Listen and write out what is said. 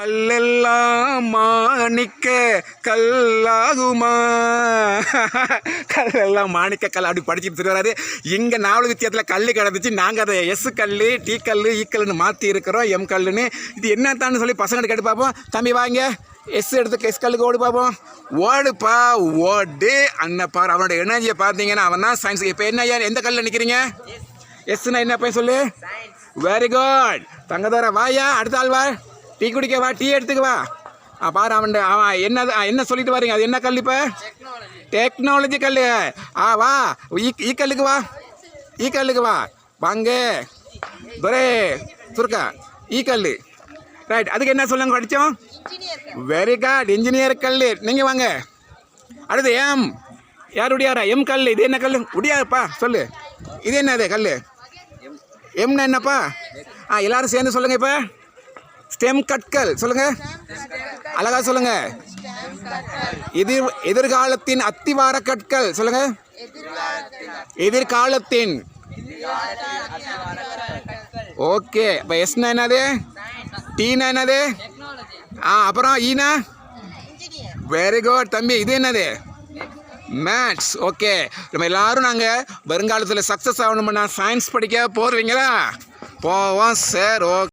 கல்லெல்லாம் மாணிக்க கல்லாகுமா? கல்லெல்லாம் மாணிக்க கல் அப்படி படிச்சுட்டு திருவாரு இங்கே நாவல் வித்தியத்தில் கல் கிடந்துச்சு. நாங்கள் அதை எஸ் கல் டி கல் ஈ கல்லுன்னு மாற்றி இருக்கிறோம். எம் கல்லுன்னு. இது என்னத்தான்னு சொல்லி பசங்க கேட்டு பார்ப்போம். தம்பி வாங்க. எஸ் எடுத்து எஸ் கல்லுக்கு ஓடு பார்ப்போம். ஓடுப்பா ஓடு. அண்ணன் பாரு அவனோட எனர்ஜியை பார்த்தீங்கன்னா அவன் தான் சயின்ஸ் இப்போ என்ன ஐயா எந்த கல்லில் நிற்கிறீங்க எஸ்னா என்ன பையன் சொல்லு? வெரி குட் தங்கதார வாயா. அடுத்த ஆள் வா. டீ குடிக்க வா டீ எடுத்துக்க வா. ஆ பாரு அவன் அவன் என்ன என்ன சொல்லிட்டு வரீங்க அது என்ன கல் இப்போ? டெக்னாலஜி கல். ஆ வா ஈ கல்லுக்கு வா. ஈ கல்லுக்கு வா. வாங்க. துரே சுருக்கா. ஈ கல். ரைட் அதுக்கு என்ன சொல்லுங்க படித்தோம் வெரி குட் இன்ஜினியர் கல். நீங்கள் வாங்க. அடுத்து எம் யார் உடையாரா? எம் கல். இது என்ன கல்? உடையாருப்பா சொல்லு. இது என்னது கல்? எம்னா என்னப்பா? ஆ எல்லாரும் சேர்ந்து சொல்லுங்கள் இப்போ. ஸ்டெம் கற்கள் சொல்லுங்க. அழகா சொல்லுங்க. எதிர் எதிர்காலத்தின் அத்திவார கற்கள் சொல்லுங்க. எதிர்காலத்தின். ஓகே இப்போ எஸ்னா என்னது? டீனா என்னது? ஆ அப்புறம் ஈனா வெரி குட் தம்பி இது என்னது? மேத்ஸ் ஓகே நம்ம எல்லாரும் நாங்கள் வருங்காலத்தில் சக்ஸஸ் ஆகணும்னா சயின்ஸ் படிக்க போடுவீங்களா போவோம் சார் ஓகே